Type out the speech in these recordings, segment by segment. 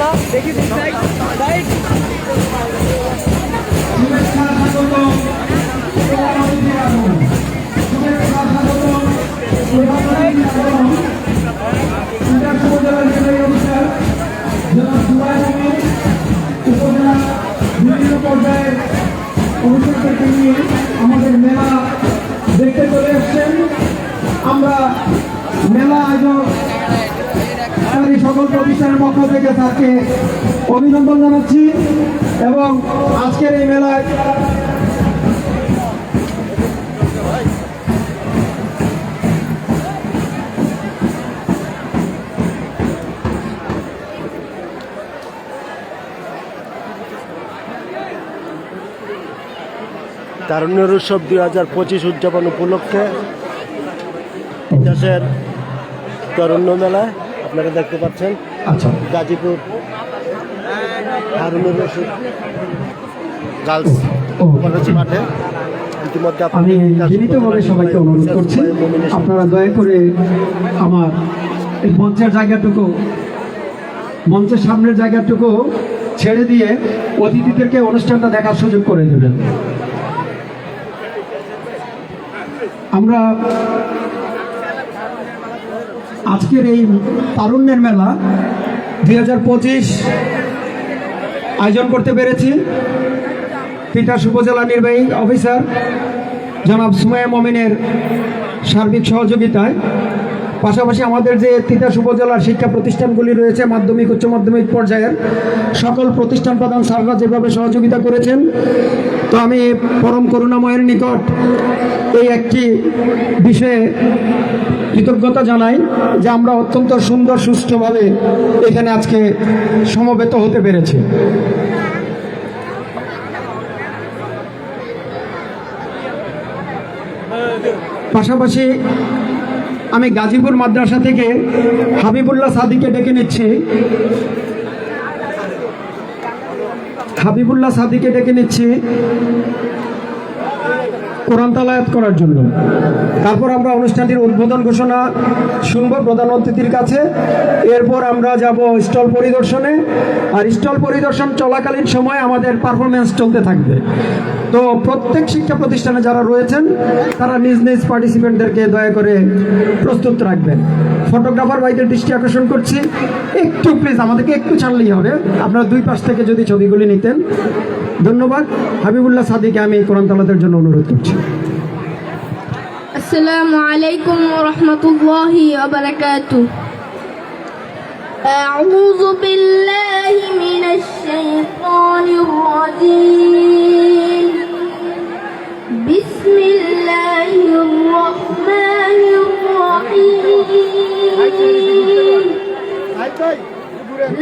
না দেখি বিভিন্ন পর্যায়ের অনুষ্ঠানটাকে নিয়ে আমাদের মেলা দেখতে চলে আমরা মেলা আয়োজক সকল প্রতিষ্ঠানের পক্ষ থেকে তাকে অভিনন্দন জানাচ্ছি এবং আজকের এই মেলায় তারুণ্যের উৎসব দুই হাজার পঁচিশ উদযাপন উপলক্ষে দেশের তারুণ্য মেলায় আপনারা দেখতে পাচ্ছেন আচ্ছা। গাজীপুর হারুনুর রশিদ। গার্লস। কলেজ মাঠে। ইতিমধ্যে আমি বিনীতভাবে সবাইকে অনুরোধ করছি আপনারা দয়া করে আমার এই মঞ্চের জায়গাটুকু মঞ্চের সামনের জায়গাটুকু ছেড়ে দিয়ে অতিথিদেরকে অনুষ্ঠানটা দেখার সুযোগ করে দেবেন। আমরা আজকের এই তারুণ্যের মেলা দুই হাজার পঁচিশ আয়োজন করতে পেরেছি। তিতাস উপজেলা নির্বাহী অফিসার জনাব সুমায়া মমিনের সার্বিক সহযোগিতায়। পাশাপাশি আমাদের যে তিতাস উপজেলার শিক্ষা প্রতিষ্ঠানগুলি রয়েছে, মাধ্যমিক, উচ্চ মাধ্যমিক পর্যায়ের, সকল প্রতিষ্ঠান প্রধান স্যাররা যেভাবে সহযোগিতা করেছেন, তো আমি পরম করুণাময়ের নিকট এই একটি বিষয়ে কৃতজ্ঞতা জানাই যে আমরা অত্যন্ত সুন্দর, সুষ্ঠুভাবে এখানে আজকে সমবেত হতে পেরেছি। পাশাপাশি আমি গাজীপুর মাদ্রাসা থেকে হাবিবুল্লাহ সাদিকে ডেকে নিচ্ছি। হাবিবুল্লাহ সাদিকে ডেকে নিচ্ছি। কোরআন তালায়াত করার জন্য। তারপর আমরা অনুষ্ঠানটির উদ্বোধন ঘোষণা শুনব প্রধান অতিথির কাছে। এরপর আমরা যাব স্টল পরিদর্শনে। আর স্টল পরিদর্শন চলাকালীন সময় আমাদের পারফরমেন্স চলতে থাকবে। তো প্রত্যেক শিক্ষা প্রতিষ্ঠানে যারা রয়েছেন, তারা নিজ নিজ পার্টিসিপেন্টদেরকে দয়া করে প্রস্তুত রাখবেন। ফটোগ্রাফার ভাইদের দৃষ্টি আকর্ষণ করছি। একটু প্লিজ আমাদেরকে একটু ছাড়লেই হবে। আপনারা দুই পাশ থেকে যদি ছবিগুলি নিতেন। ধন্যবাদ। হাবিবুল্লাহ সাদিকে আমি কোরআন তালাতের জন্য অনুরোধ করছি। السلام عليكم ورحمة الله وبركاته. أعوذ بالله من الشيطان الرجيم. بسم الله الرحمن الرحيم.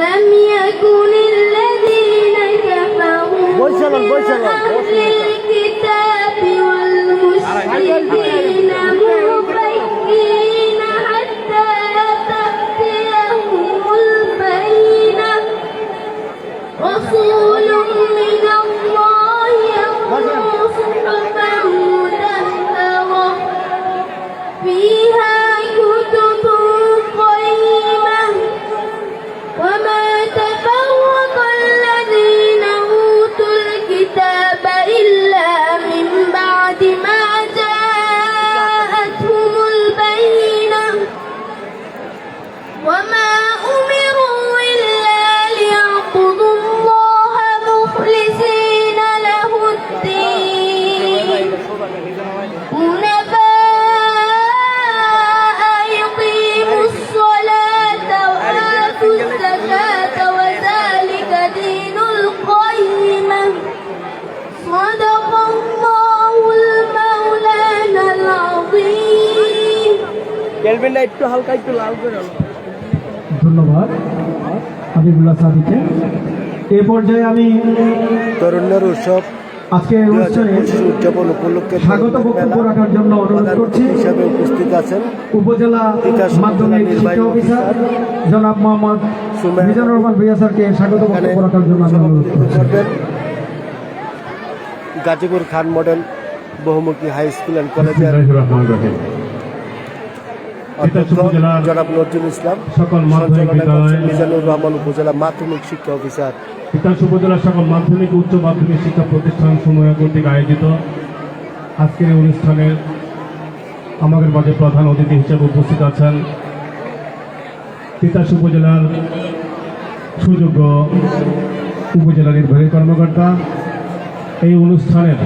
لم يكن الذين كفروا من أهل Hallelujah. হেলমেটটা একটু হালকা একটু লাল করে ধন্যবাদ। হাবিবুল্লাহ সাদিকে এ পর্যায়ে আমি তরুণের উৎসব। আজকে উদযাপন উপলক্ষে স্বাগত বক্তব্য রাখার জন্য অনুরোধ করছি। হিসাবে উপস্থিত আছেন উপজেলা মাধ্যমিক শিক্ষা অফিসার জনাব মোহাম্মদ মিজানুর রহমান স্যারকে স্বাগত বক্তব্য রাখার জন্য অনুরোধ গাজীপুর খান মডেল বহুমুখী হাই স্কুল অ্যান্ড কলেজের অধ্যক্ষ জনাব নজরুল ইসলাম বিদ্যালয় করছেন মিজানুর রহমান উপজেলা মাধ্যমিক শিক্ষা অফিসার। বিকাশ উপজেলার সকল মাধ্যমিক উচ্চ মাধ্যমিক শিক্ষা প্রতিষ্ঠান সমূহ কর্তৃক আয়োজিত। আজকের এই অনুষ্ঠানে আমাদের মাঝে প্রধান অতিথি হিসেবে উপস্থিত আছেন তিতাস উপজেলার সুযোগ্য উপজেলা নির্বাহী কর্মকর্তা। এই অনুষ্ঠানের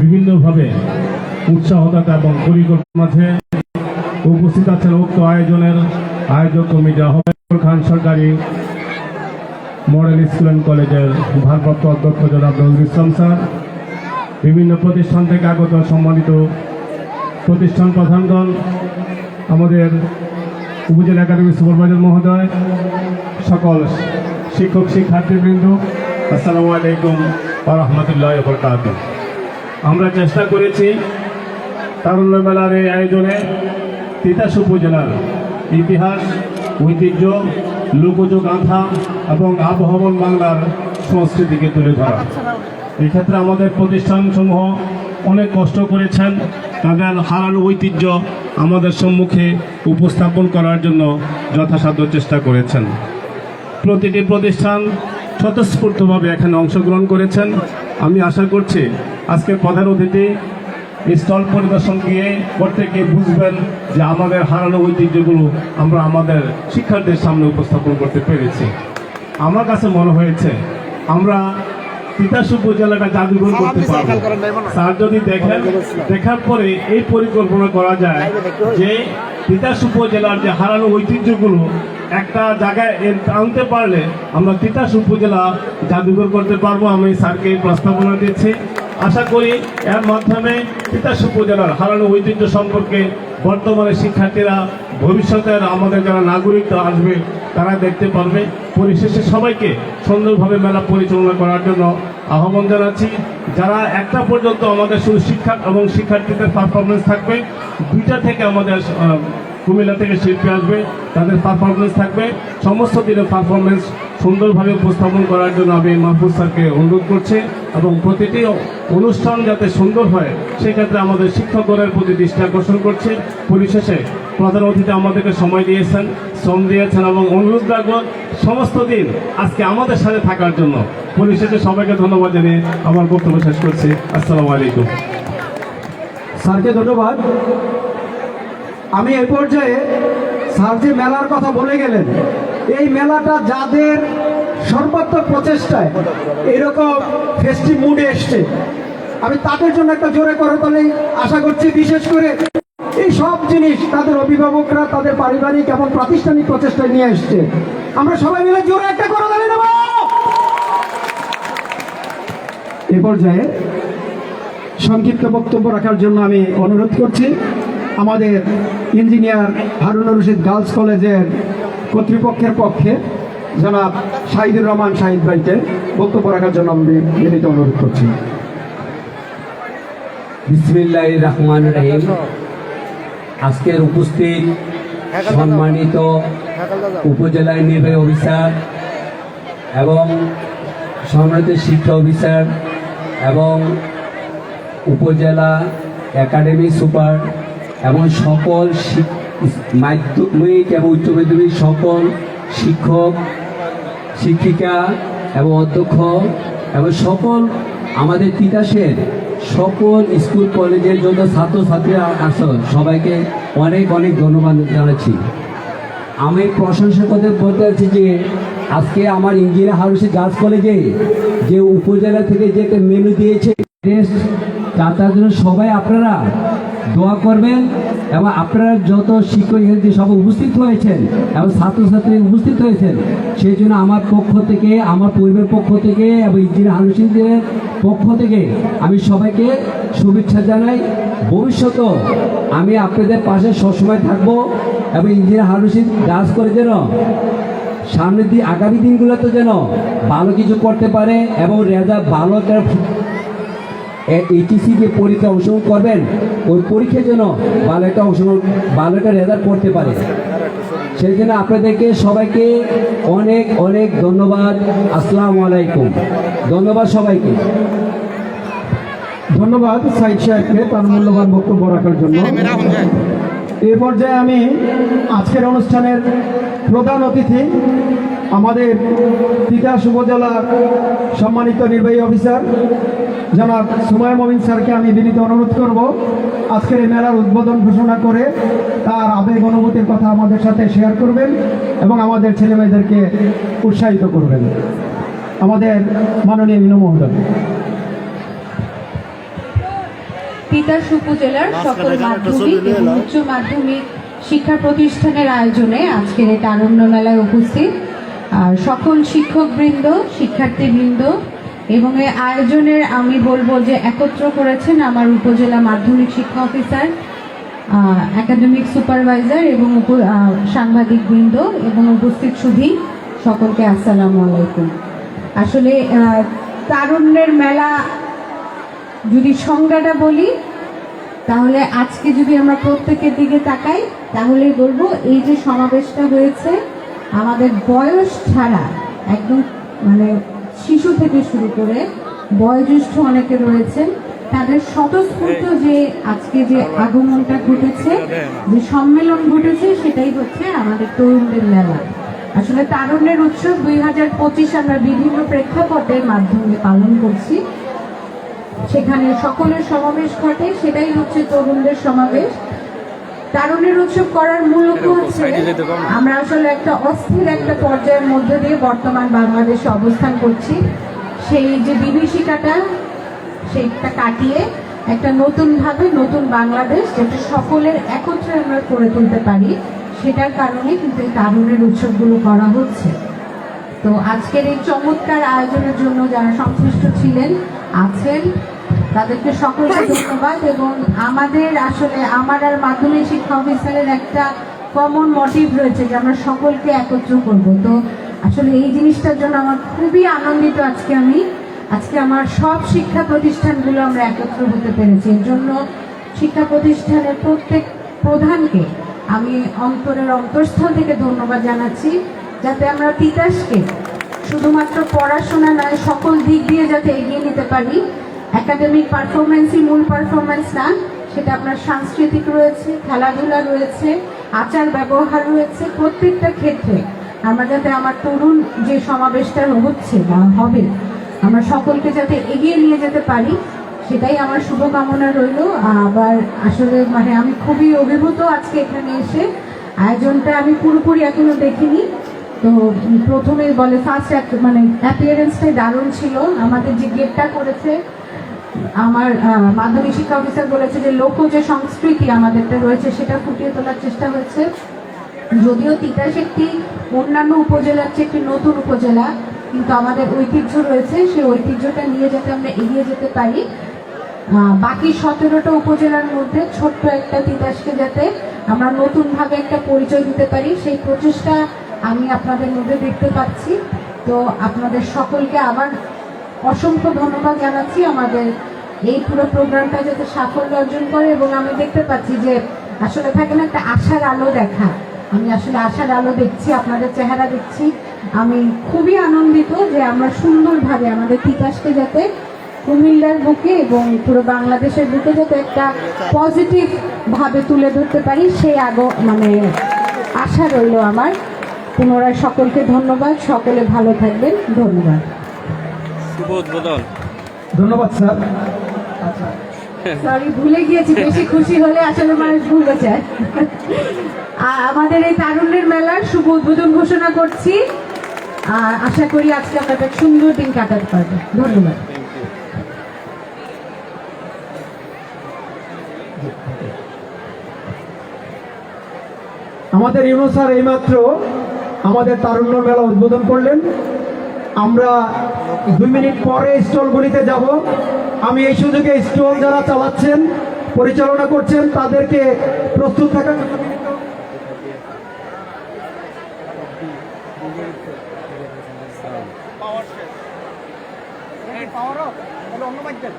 বিভিন্নভাবে উৎসাহদাতা এবং পরিকল্পনা মাঝে উপস্থিত আছেন উক্ত আয়োজনের আয়োজক কমিটি আহ্বায়ক খান সরকারি মডেল স্কুল অ্যান্ড কলেজের ভারপ্রাপ্ত অধ্যক্ষ জনাব নজরুল ইসলাম স্যার। বিভিন্ন প্রতিষ্ঠান থেকে আগত সম্মানিত প্রতিষ্ঠান প্রধানগণ, আমাদের উপজেলা একাডেমি সুপারভাইজার মহোদয়, সকল শিক্ষক, শিক্ষার্থীবৃন্দ, আসসালামু আলাইকুম রহমতুল্লাহ বরকাত আমরা চেষ্টা করেছি তারুণ্য মেলার এই আয়োজনে তিতাস উপজেলার ইতিহাস, ঐতিহ্য, লোকজ গাঁথা এবং আবহমান বাংলার সংস্কৃতিকে তুলে ধরা। এক্ষেত্রে ক্ষেত্রে আমাদের প্রতিষ্ঠানসমূহ অনেক কষ্ট করেছেন। তাদের হারানো ঐতিহ্য আমাদের সম্মুখে উপস্থাপন করার জন্য যথাসাধ্য চেষ্টা করেছেন। প্রতিটি প্রতিষ্ঠান স্বতঃস্ফূর্তভাবে এখানে অংশগ্রহণ করেছেন। আমি আশা করছি আজকের প্রধান অতিথি স্টল পরিদর্শন গিয়ে প্রত্যেকে বুঝবেন যে আমাদের হারানো ঐতিহ্যগুলো আমরা আমাদের শিক্ষার্থীদের সামনে উপস্থাপন করতে পেরেছি। আমার কাছে মনে হয়েছে আমরা তিতাস উপজেলাটা জাদুঘর করতে পারব। স্যার যদি দেখেন দেখার পরে এই পরিকল্পনা করা যায় যে তিতাস উপজেলার যে হারানো ঐতিহ্যগুলো একটা জায়গায় আনতে পারলে আমরা তিতাস উপজেলা জাদুঘর করতে পারব। আমি স্যারকে এই প্রস্তাবনা দিচ্ছি। আশা করি এর মাধ্যমে তিতাস উপজেলার হারানো ঐতিহ্য সম্পর্কে বর্তমানে শিক্ষার্থীরা ভবিষ্যতের আমাদের যারা নাগরিক আসবে, তারা দেখতে পারবে। পরিশেষে সবাইকে সুন্দরভাবে মেলা পরিচালনা করার জন্য আহ্বান জানাচ্ছি। যারা একটা পর্যন্ত আমাদের শুধু শিক্ষা এবং শিক্ষার্থীদের পারফরমেন্স থাকবে, দুইটা থেকে আমাদের কুমিল্লা থেকে শিল্পী আসবে, তাদের পারফরমেন্স থাকবে। সমস্ত দিনের পারফরমেন্স সুন্দরভাবে উপস্থাপন করার জন্য আমি মাহফুজ স্যারকে অনুরোধ করছি এবং প্রতিটি অনুষ্ঠান যাতে সুন্দর হয়, সেক্ষেত্রে আমাদের শিক্ষকগণের প্রতি দৃষ্টি আকর্ষণ করছি। পরিশেষে প্রধান অতিথি আমাদেরকে সময় দিয়েছেন, শ্রম দিয়েছেন এবং অনুরোধ রাখব সমস্ত দিন আজকে আমাদের সাথে থাকার জন্য। পরিশেষে সবাইকে ধন্যবাদ জানিয়ে আমার বক্তব্য শেষ করছি। আসসালামু আলাইকুম। স্যারকে ধন্যবাদ। আমি এই পর্যায়ে স্যার যে মেলার কথা বলে গেলেন। এই মেলাটা যাদের সর্বাত্মক প্রচেষ্টায় এরকম ফেস্টিভ মুডে এসছে, আমি তাদের জন্য একটা জোরে করতালি আশা করছি, বিশেষ করে এই সব জিনিস তাদের অভিভাবকরা, তাদের পারিবারিক এবং প্রাতিষ্ঠানিক প্রচেষ্টায় নিয়ে এসছে। আমরা সবাই মিলে জোরে একটা করতালি দেব এ পর্যায়ে সংক্ষিপ্ত বক্তব্য রাখার জন্য আমি অনুরোধ করছি। আমাদের ইঞ্জিনিয়ার হারুনুর রশিদ গার্লস কলেজের কর্তৃপক্ষের পক্ষে জনাব শাহিদুর রহমান শাহিদ ভাইকে বক্তব্য রাখার জন্য আমি বিনীত অনুরোধ করছি। বিসমিল্লাহ রহমান রহিম। আজকের উপস্থিত সম্মানিত উপজেলা নির্বাহী অফিসার এবং সম্মানিত শিক্ষা অফিসার এবং উপজেলা একাডেমি সুপার এবং সকল মাধ্যমিক এবং উচ্চ মাধ্যমিক সকল শিক্ষক, শিক্ষিকা এবং অধ্যক্ষ এবং সকল আমাদের তিতাসের সকল স্কুল, কলেজের জন্য ছাত্রছাত্রীরা আসন সবাইকে অনেক অনেক ধন্যবাদ জানাচ্ছি। আমি প্রশংসকদের বলতে চাচ্ছি যে, আজকে আমার ইঞ্জিনিয়ার হারুসি গার্লস কলেজে যে উপজেলা থেকে যে মেনু দিয়েছে টেস্ট তার জন্য সবাই আপনারা দোয়া করবেন এবং আপনারা যত শিক্ষক শিক্ষার্থী সব উপস্থিত হয়েছেন এবং ছাত্রছাত্রী উপস্থিত হয়েছেন, সেই জন্য আমার পক্ষ থেকে, আমার পরিবারের পক্ষ থেকে এবং ইঞ্জিনিয়ার হারুসিদের পক্ষ থেকে আমি সবাইকে শুভেচ্ছা জানাই। ভবিষ্যতেও আমি আপনাদের পাশে সবসময় থাকব এবং ইঞ্জিনিয়ার রশিদ কাজ করে যেন সামনের দিন, আগামী দিনগুলোতে যেন ভালো কিছু করতে পারে এবং রেজাল্ট ভালো একটা এইচএসি যে পরীক্ষা অংশগ্রহণ করবেন, ওই পরীক্ষার জন্য ভালো একটা অংশগ্রহণ, ভালো একটা রেজাল্ট করতে পারে। সেই জন্য আপনাদেরকে সবাইকে অনেক অনেক ধন্যবাদ। আসসালামু আলাইকুম। ধন্যবাদ সবাইকে। ধন্যবাদ সাইদ সাহেবকে তার মূল্যবান বক্তব্য রাখার জন্য। এ পর্যায়ে আমি আজকের অনুষ্ঠানের প্রধান অতিথি আমাদের তিতাস উপজেলার সম্মানিত নির্বাহী অফিসার জনাব সুমায় মমিন স্যারকে আমি বিনীত অনুরোধ করব। আজকের এই মেলার উদ্বোধন ঘোষণা করে তার আবেগ অনুভূতির কথা আমাদের সাথে শেয়ার করবেন এবং আমাদের ছেলেমেয়েদেরকে উৎসাহিত করবেন। আমাদের মাননীয় মিনু মহোদয়। তিতাস উপজেলার সকল মাধ্যমিক এবং উচ্চ মাধ্যমিক শিক্ষা প্রতিষ্ঠানের আয়োজনে আজকের এই তারুণ্য মেলায় উপস্থিত সকল শিক্ষকবৃন্দ, শিক্ষার্থীবৃন্দ, এবং এই আয়োজনের আমি বলব যে একত্র করেছেন আমার উপজেলা মাধ্যমিক শিক্ষা অফিসার একাডেমিক সুপারভাইজার এবং সাংবাদিকবৃন্দ এবং উপস্থিত সুধী। সকলকে আসসালামু আলাইকুম। আসলে তারুণ্যের মেলা যদি সংজ্ঞাটা বলি, তাহলে আজকে যদি আমরা প্রত্যেকের দিকে তাকাই, তাহলে বলব এই যে সমাবেশটা হয়েছে আমাদের বয়স ছাড়া একদম মানে শিশু থেকে শুরু করে বয়োজ্যেষ্ঠ অনেকে রয়েছেন, তাদের স্বতঃস্ফূর্ত যে আজকে যে আগমনটা ঘটেছে, যে সম্মেলন ঘটেছে, সেটাই হচ্ছে আমাদের তরুণদের মেলা। আসলে তারুণ্যের উৎসব দুই হাজার পঁচিশ আমরা বিভিন্ন প্রেক্ষাপটের মাধ্যমে পালন করছি। সেখানে সকলের সমাবেশ ঘটে, সেটাই হচ্ছে তরুণদের সমাবেশ। তারুণের উৎসব করার মূল লক্ষ্য হচ্ছে আমরা আসলে একটা অস্থির একটা পর্যায়ের মধ্যে দিয়ে বর্তমান বাংলাদেশে অবস্থান করছি। সেই যে বিভীষিকাটা সেইটা কাটিয়ে একটা নতুন ভাবে নতুন বাংলাদেশ যেটা সকলের একত্রে আমরা করে তুলতে পারি সেটার কারণে কিন্তু এই তারুণের উৎসবগুলো করা হচ্ছে। তো আজকের এই চমৎকার আয়োজনের জন্য যারা সংশ্লিষ্ট ছিলেন আছেন তাদেরকে সকলকে ধন্যবাদ এবং আমাদের আসলে আমার আর মাধ্যমিক শিক্ষা অফিসারের একটা কমন মোটিভ রয়েছে যে আমরা সকলকে একত্র করব। তো আসলে এই জিনিসটার জন্য আমার খুবই আনন্দিত আজকে আমি। আজকে আমার সব শিক্ষা প্রতিষ্ঠানগুলো আমরা একত্র হতে পেরেছি। এর জন্য শিক্ষা প্রতিষ্ঠানের প্রত্যেক প্রধানকে আমি অন্তরের অন্তঃস্থল থেকে ধন্যবাদ জানাচ্ছি, যাতে আমরা তিতাসকে শুধুমাত্র পড়াশোনা নয়, সকল দিক দিয়ে যাতে এগিয়ে নিতে পারি। একাডেমিক পারফরমেন্সই মূল পারফরমেন্স না সেটা আপনার সাংস্কৃতিক রয়েছে, খেলাধুলা রয়েছে, আচার ব্যবহার রয়েছে, প্রত্যেকটা ক্ষেত্রে। আমরা যাতে আমার তরুণ যে সমাবেশটা হচ্ছে বা হবে, আমরা সকলকে যাতে এগিয়ে নিয়ে যেতে পারি, সেটাই আমার শুভকামনা রইল। আবার আসলে মানে আমি খুবই অভিভূত আজকে এখানে এসে। আয়োজনটা আমি পুরোপুরি এখনও দেখিনি। তো প্রথমে বলে ফার্স্ট মানে অ্যাপিয়ারেন্সটাই দারুণ ছিল। আমাদের যে গেটটা করেছে আমার মাধ্যমিক শিক্ষা অফিসার বলেছে যে লোক যে সংস্কৃতি আমাদেরটা রয়েছে সেটা ফুটিয়ে তোলার চেষ্টা হয়েছে যদিও তিতাস একটি অন্যান্য উপজেলার চেয়ে একটি নতুন উপজেলা, কিন্তু আমাদের ঐতিহ্য রয়েছে, সেই ঐতিহ্যটা নিয়ে যাতে আমরা এগিয়ে যেতে পারি। বাকি সতেরোটা উপজেলার মধ্যে ছোট্ট একটা তিতাসকে যাতে আমরা নতুনভাবে একটা পরিচয় দিতে পারি, সেই প্রচেষ্টা আমি আপনাদের মধ্যে দেখতে পাচ্ছি। তো আপনাদের সকলকে আবার অসংখ্য ধন্যবাদ জানাচ্ছি আমাদের এই পুরো প্রোগ্রামটা যাতে সাফল্য অর্জন করে এবং আমি দেখতে পাচ্ছি যে আসলে থাকে না, একটা আশার আলো দেখা। আমি আসলে আশার আলো দেখছি, আপনাদের চেহারা দেখছি। আমি খুবই আনন্দিত যে আমরা সুন্দরভাবে আমাদের তিতাসকে যাতে কুমিল্লার বুকে এবং পুরো বাংলাদেশের বুকে যাতে একটা পজিটিভ ভাবে তুলে ধরতে পারি, সেই আগ মানে আশা রইল আমার। পুনরায় সকলকে ধন্যবাদ। সকলে ভালো থাকবেন। ধন্যবাদ। শুভ উদ্বোধন। ধন্যবাদ স্যার। সরি ভুলে গিয়েছি বেশি খুশি হলে আসলে মানুষ ভুলে যায়। আমাদের এই তারুণ্যের মেলার শুভ উদ্বোধন ঘোষণা করছি। আর আশা করি আজকে আমরা সুন্দর দিন কাটাতে পারব। ধন্যবাদ। আমাদের ইউনুস স্যার এইমাত্র আমাদের তারুণ্য মেলা উদ্বোধন করলেন। আমরা দুই মিনিট পরে স্টলগুলিতে যাব। আমি এই সুযোগে স্টল যারা চালাচ্ছেন, পরিচালনা করছেন, তাদেরকে প্রস্তুত থাকার পাওয়ার অফ অন্য বাইক দেন।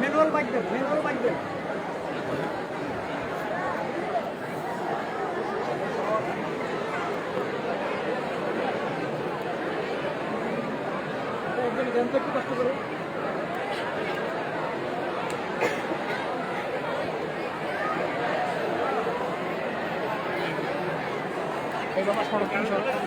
ম্যানুয়াল বাইক দেন। ম্যানুয়াল বাইক দেন। এই বাবা সরকার সরকার